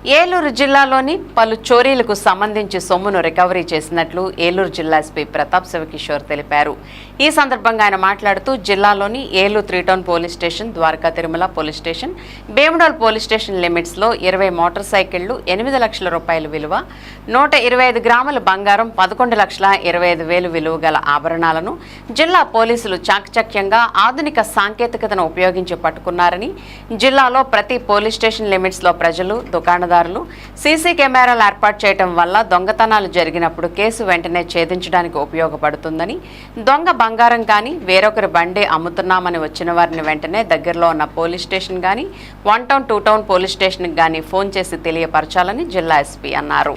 ఏలూరు జిల్లాలోని పలు చోరీలకు సంబంధించి సొమ్మును రికవరీ చేసినట్లు ఏలూరు జిల్లా ఎస్పీ ప్రతాప్ శివకిషోర్ తెలిపారు. ఈ సందర్భంగా ఆయన మాట్లాడుతూ జిల్లాలోని Eluru three town police station Dwaraka Tirumala police station Bhimadole police station లిమిట్స్లో ఇరవై మోటార్ సైకిళ్ళు ఎనిమిది లక్షల రూపాయల విలువ నూట ఇరవై ఐదు గ్రాముల బంగారం పదకొండు లక్షల ఇరవై ఐదు వేలు విలువ గల ఆభరణాలను జిల్లా పోలీసులు చాకచక్యంగా ఆధునిక సాంకేతికతను ఉపయోగించి పట్టుకున్నారని జిల్లాలో ప్రతి పోలీస్ స్టేషన్ లిమిట్స్లో ప్రజలు దుకాణదారులు సీసీ కెమెరాలు ఏర్పాటు చేయడం వల్ల దొంగతనాలు జరిగినప్పుడు కేసు వెంటనే ఛేదించడానికి ఉపయోగపడుతుందని దొంగ బంగారం కానీ వేరొకరి బండి అమ్ముతున్నామని వచ్చిన వారిని వెంటనే దగ్గరలో ఉన్న పోలీస్ స్టేషన్ కానీ one town two town police స్టేషన్కి కానీ ఫోన్ చేసి తెలియపరచాలని జిల్లా ఎస్పీ అన్నారు.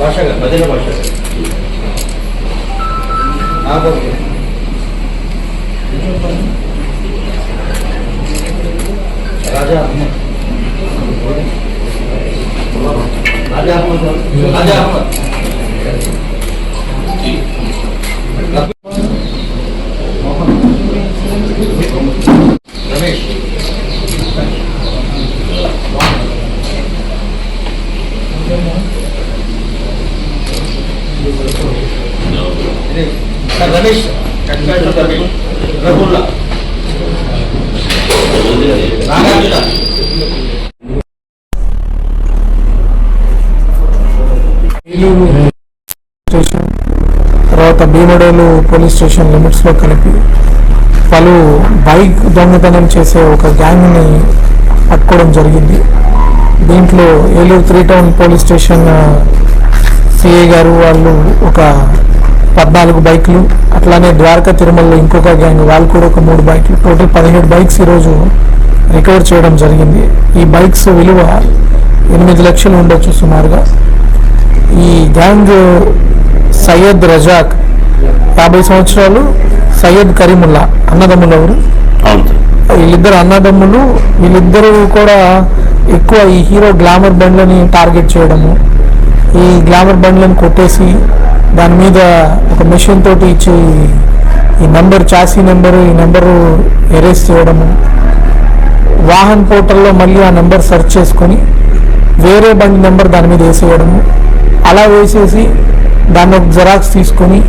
ഭാഷ മദീന ഭാഷ ആ പറഞ്ഞു രാജ അഹമ്മദ് രാജ അഹമ്മദ് രാജ അഹമ്മദ് సార్ రమేష్. కట్కాడు రమేష్ రఘుల్లా నాగార్జున ఏలూరు స్టేషన్ తర్వాత భీమడోలు పోలీస్ స్టేషన్ లిమిట్స్లో కలిపి పలు బైక్ దొంగతనం చేసే ఒక గ్యాంగ్ని పట్టుకోవడం జరిగింది. దీంట్లో Eluru three town police station CI గారు వాళ్ళు ఒక పద్నాలుగు బైకులు అట్లానే ద్వారకా తిరుమలలో ఇంకొక గ్యాంగ్ వాళ్ళు కూడా ఒక మూడు బైకులు టోటల్ పదిహేడు బైక్స్ ఈరోజు రికవర్ చేయడం జరిగింది. ఈ బైక్స్ విలువ ఎనిమిది లక్షలు ఉండొచ్చు సుమారుగా. ఈ గ్యాంగ్ సయ్యద్ రజాక్ యాభై సంవత్సరాలు సయ్యద్ కరీముల్లా అన్నదమ్ములు ఎవరు? వీళ్ళిద్దరు అన్నదమ్ములు వీళ్ళిద్దరూ కూడా ఎక్కువ ఈ హీరో గ్లామర్ బండ్లని టార్గెట్ చేయడము ఈ గ్లామర్ బండ్లను కొట్టేసి దాని మీద ఒక మెషిన్ తోటి ఇచ్చి ఈ నెంబర్ చాసీ నెంబరు ఈ నెంబరు ఎరేస్ చేయడము. వాహన్ పోర్టల్లో మళ్ళీ ఆ నెంబర్ సెర్చ్ చేసుకొని వేరే బండి నెంబర్ దాని మీద వేసేయడము. అలా వేసేసి దాన్ని ఒక జెరాక్స్ తీసుకొని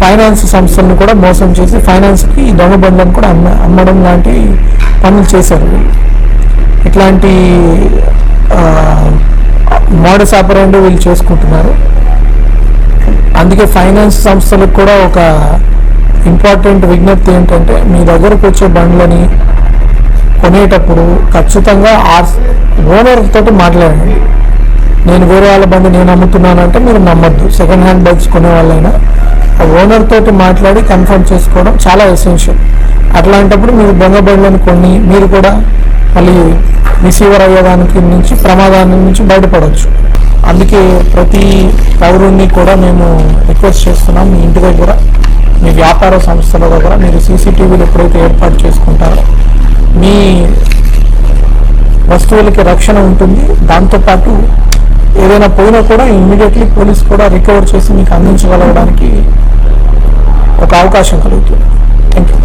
ఫైనాన్స్ సంస్థలను కూడా మోసం చేసి ఫైనాన్స్కి దొంగ బండ్లను కూడా అమ్మ అమ్మడం లాంటి పనులు చేశారు ఇట్లాంటి మోడస్ ఆపరేండ్ వీళ్ళు చేసుకుంటున్నారు. అందుకే ఫైనాన్స్ సంస్థలకు కూడా ఒక ఇంపార్టెంట్ విజ్ఞప్తి ఏంటంటే మీ దగ్గరకు వచ్చే బండ్లని కొనేటప్పుడు ఖచ్చితంగా ఆర్ ఓనర్ తోటి మాట్లాడండి. నేను వేరే వాళ్ళ బండి నేను అమ్ముతున్నానంటే మీరు నమ్మద్దు. సెకండ్ హ్యాండ్ బైక్స్ కొనే వాళ్ళైనా ఆ ఓనర్ తోటి మాట్లాడి కన్ఫర్మ్ చేసుకోవడం చాలా ఎసెన్షియల్. అట్లాంటప్పుడు మీరు దొంగ బండ్లను కొన్ని మీరు కూడా మళ్ళీ రిసీవర్ అయ్యేదానికి నుంచి ప్రమాదాన్ని నుంచి బయటపడవచ్చు అందుకే ప్రతి పౌరుణ్ణి కూడా మేము రిక్వెస్ట్ చేస్తున్నాం మీ ఇంటి దగ్గర మీ వ్యాపార సంస్థల దగ్గర. మీరు సీసీటీవీలు ఎప్పుడైతే ఏర్పాటు చేసుకుంటారో మీ వస్తువులకి రక్షణ ఉంటుంది. దాంతోపాటు ఏదైనా పోయినా కూడా ఇమ్మీడియట్లీ పోలీస్ కూడా రికవర్ చేసి మీకు అందించగలగడానికి ఒక అవకాశం కలుగుతుంది. Thank you